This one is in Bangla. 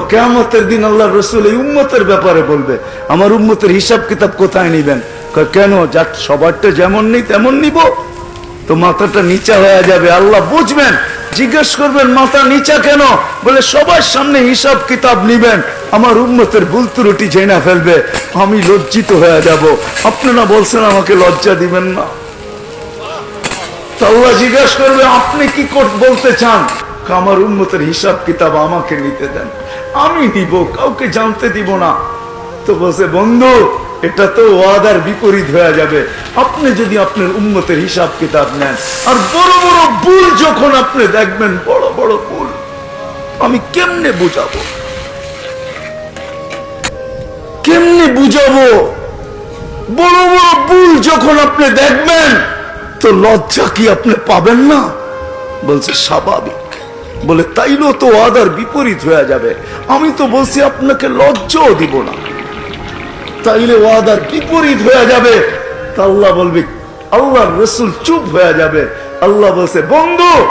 কেমতের দিন আল্লাহ রসুল এই উম্মতের ব্যাপারে বলবে। আমার উম্মতের হিসাব কিতাব কোথায় নিবেন? কেন? যাক সবারটা যেমন নেই তেমন নিব। তো মাথাটা নিচা হয়ে যাবে। আল্লাহ বুঝবেন। জিজ্ঞেস করবেন, মাথা নিচা কেন? বলে, সবার সামনে হিসাব কিতাব নিবেন। আমার উন্মতের ভুল ত্রুটি জেনা ফেলবে। আমি লজ্জিত হয়ে যাব। আপনারা বলছেন আমাকে লজ্জা দিবেন না? তো আল্লাহ জিজ্ঞেস করবে, আপনি কি বলতে চান? আমার উন্মতের হিসাব কিতাব আমাকে নিতে দেন। আমি নিব, কাউকে জানতে দিব না। তো বলছে, বন্ধু, এটা তো ওয়াদার বিপরীত হয়ে যাবে। আপনি যদি আপনার উন্মতের হিসাব কিতাব নেন। আর বড় বড় ভুল যখন আপনি দেখবেন, বড় বড় ভুল, আমি কেমনে বুঝাবো? কেমনে বুঝাবো? বড় বড় ভুল যখন আপনি দেখবেন, তো লজ্জা কি আপনি পাবেন না? বলছে, স্বাভাবিক। বলে, তাইলেও তো আদার বিপরীত হয়ে যাবে। আমি তো বলছি, আপনাকে লজ্জাও দিব না। তাইলে ওয়াদার বিপরীত হয়ে যাবে। তা আল্লাহ বলবে আল্লাহ রসুল চুপ হয়ে যাবে। আল্লাহ বলছে, বন্ধু